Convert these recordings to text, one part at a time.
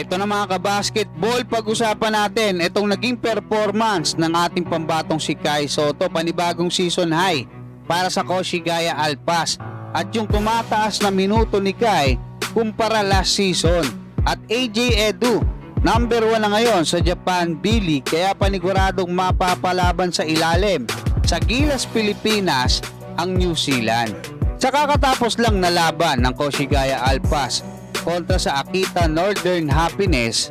Ito na mga kabasketball, pag-usapan natin itong naging performance ng ating pambatong si Kai Soto, panibagong season high para sa Koshigaya Alpas at yung tumataas na minuto ni Kai kumpara last season. At AJ Edu, number 1 na ngayon sa Japan B-League kaya paniguradong mapapalaban sa ilalim sa Gilas Pilipinas ang New Zealand. Sa kakatapos lang na laban ng Koshigaya Alpas kontra sa Akita Northern Happiness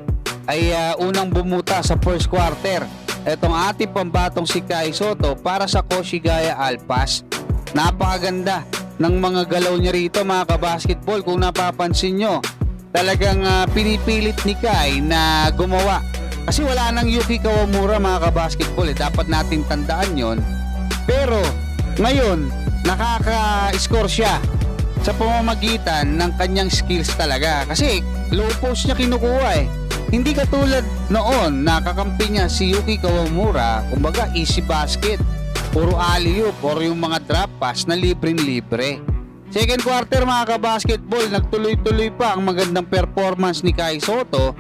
ay ah, unang bumuta sa first quarter. Itong ating pambatong si Kai Soto para sa Koshigaya Alpas. Napakaganda ng mga galaw niya rito mga kabasketball kung napapansin nyo. Talagang ah, pinipilit ni Kai na gumawa. Kasi wala nang Yuki Kawamura mga kabasketball eh. Dapat natin tandaan yon. Pero ngayon, nakaka-score siya sa pamamagitan ng kanyang skills talaga. Kasi low post niya kinukuha eh. Hindi katulad noon nakakampi niya si Yuki Kawamura, kumbaga easy basket, puro alley-oop or yung mga drop pass na libreng-libre. Second quarter mga kabasketball, nagtuloy-tuloy pa ang magandang performance ni Kai Soto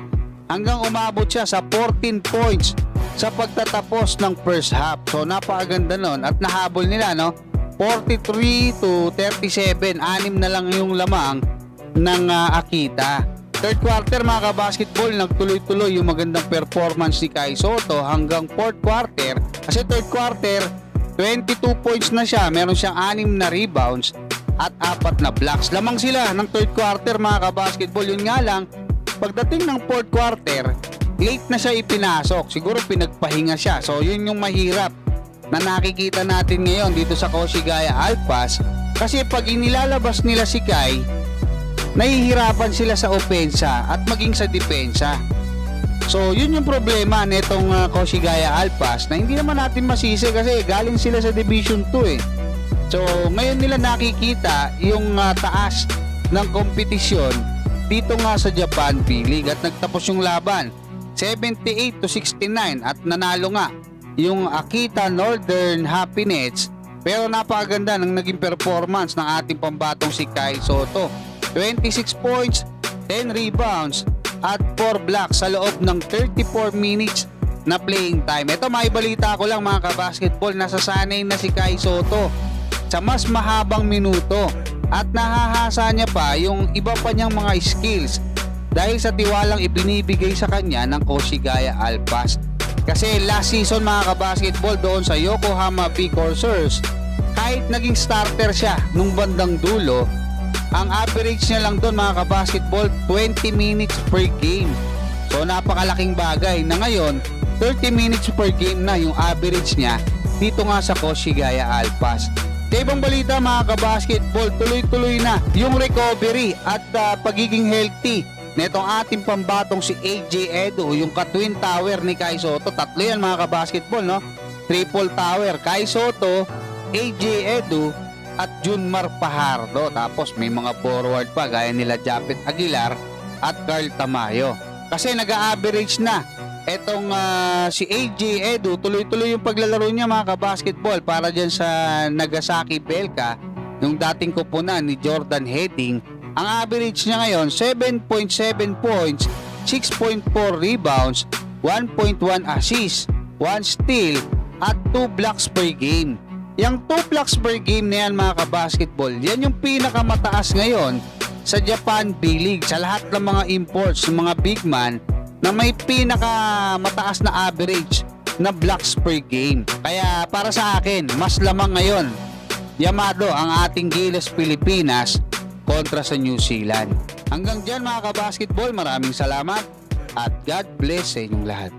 hanggang umabot siya sa 14 points sa pagtatapos ng first half. So napakaganda nun at nahabol nila no 43 to 37, anim na lang yung lamang ng ah, Akita. Third quarter mga kabasketball, nagtuloy-tuloy yung magandang performance ni Kai Soto hanggang fourth quarter. Kasi third quarter, 22 points na siya, meron siyang anim na rebounds at apat na blocks. Lamang sila ng third quarter mga kabasketball. Yun nga lang, pagdating ng fourth quarter, late na siya ipinasok. Siguro pinagpahinga siya. So yun yung mahirap na nakikita natin ngayon dito sa Koshigaya Alpas kasi pag inilalabas nila si Kai nahihirapan sila sa opensa at maging sa depensa. So yun yung problema nitong uh, Koshigaya Alpas na hindi naman natin masisi kasi galing sila sa Division 2 eh. So ngayon nila nakikita yung uh, taas ng kompetisyon dito nga sa Japan B-League at nagtapos yung laban 78 to 69 at nanalo nga yung Akita Northern Happiness pero napakaganda ng naging performance ng ating pambatong si Kai Soto. 26 points 10 rebounds at 4 blocks sa loob ng 34 minutes na playing time. Ito may balita ko lang mga kabasketball nasasanay na si Kai Soto sa mas mahabang minuto. At nahahasa niya pa yung iba pa niyang mga skills dahil sa tiwalang ibinibigay sa kanya ng Koshigaya Alpas kasi last season mga kabasketball doon sa Yokohama B Corsairs, kahit naging starter siya nung bandang dulo, ang average niya lang doon mga kabasketball 20 minutes per game. So napakalaking bagay na ngayon 30 minutes per game na yung average niya dito nga sa Koshigaya Alpas. Sa ibang balita mga kabasketball, tuloy-tuloy na yung recovery at ah, pagiging healthy netong ating pambatong si AJ Edo, yung ka-twin tower ni Kai Soto. Tatlo yan mga kabasketball, no? Triple tower. Kai Soto, AJ Edo, at Junmar Pajardo. Tapos may mga forward pa gaya nila Japet Aguilar at Carl Tamayo. Kasi nag-average na etong ah, si AJ Edu, tuloy-tuloy yung paglalaro niya mga kabasketball para dyan sa Nagasaki Belka, yung dating kupunan ni Jordan Heading ang average niya ngayon, 7.7 points, 6.4 rebounds, 1.1 assists, 1 steal, at 2 blocks per game. Yung 2 blocks per game na yan mga kabasketball, yan yung pinakamataas ngayon sa Japan B-League. Sa lahat ng mga imports, ng mga big man, na may pinakamataas na average na blocks per game. Kaya para sa akin, mas lamang ngayon Yamado ang ating Gilas Pilipinas kontra sa New Zealand. Hanggang dyan mga kabasketball, maraming salamat at God bless sa inyong lahat.